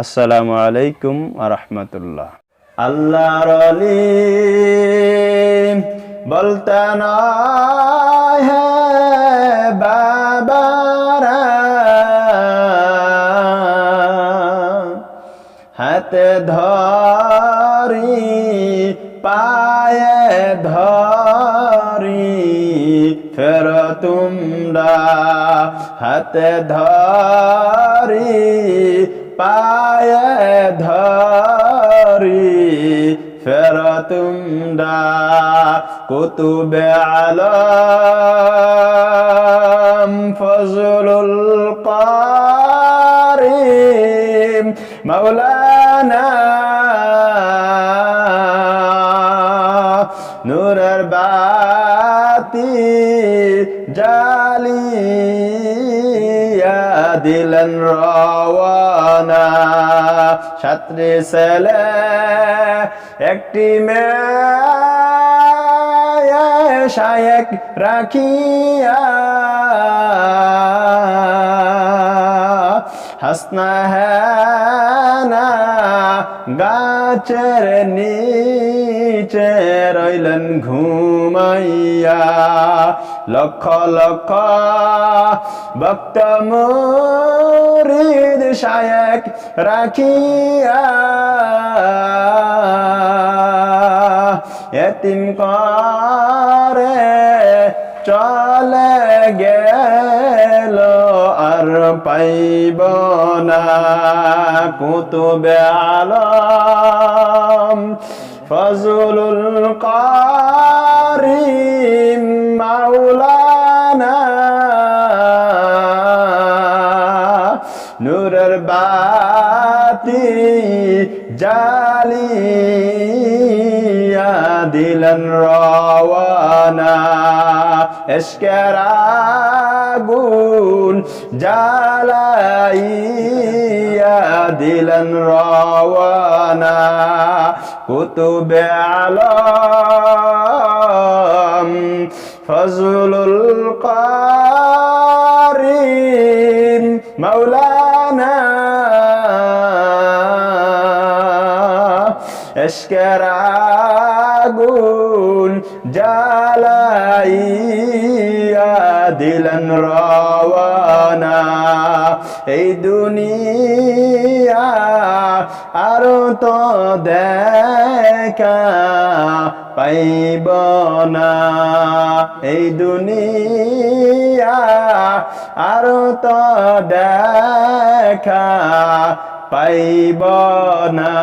আসসালামু আলাইকুম আরহামতুল্লাহ আল্লাহর অলি বলতে নয় বাবারা। হাতে ধরি, পায়ে ধরি, ফের তোমরা। হাতে ধরি পায়ে ধরি ফের তোমরা কুতুবে আলম ফজলুল কারিম মৌলানা নূরের বাতি জালিয়া দিলেন রওয়ানা। ছাত্রী ছেলে একটি মেয়ে শায়েক রাখিয়া হাসনা হ্যানা গাছের নিচে রইলেন ঘুমাইয়া। লক্ষ লক্ষ ভক্ত মুরিদ শায়েক রাখিয়া। এতিম করে চলে গেল। পাইব না কুতুবে আলম ফজলুল কারিম মাওলানা নূরের বাতি জালিয়া দিলেন রওয়ানা এসকের আগুন জ্বালাইয়া দিলেন রওয়ানা কুতুবে আলম ফজলুল কারিম মৌলানা এসকের আগুন দিলেন রওয়ানা। এই দুনিয়া আরও তো দেখা পাইব না। এই দুনিয়া আরও তো দেখা পাইব না।